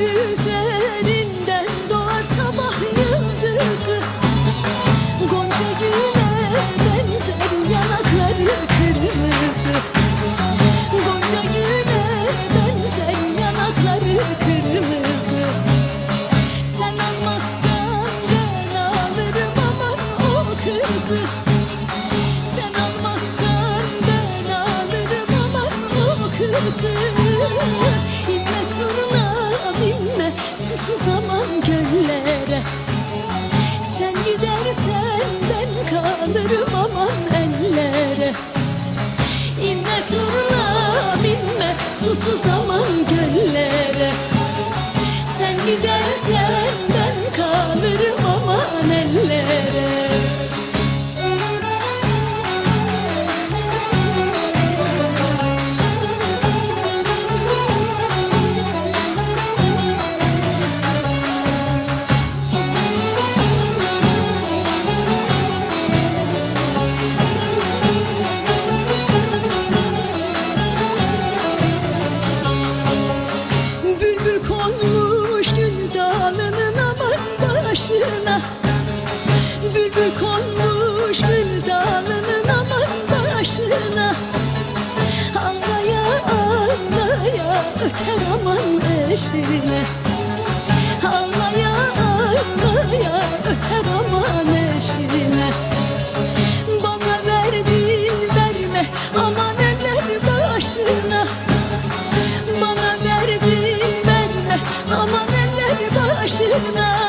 üzerinden doğar sabah yıldızı. Gonca güne benzer yanakları kırmızı. Gonca güne benzer yanakları kırmızı. Sen almazsan ben alırım aman o kızı. Sen almazsan ben alırım aman o kızı. size mi? yeter aman eşine Ağlaya ağlaya öter aman eşine. Bana verdin verme aman eller başına. Bana verdin verme aman eller başına.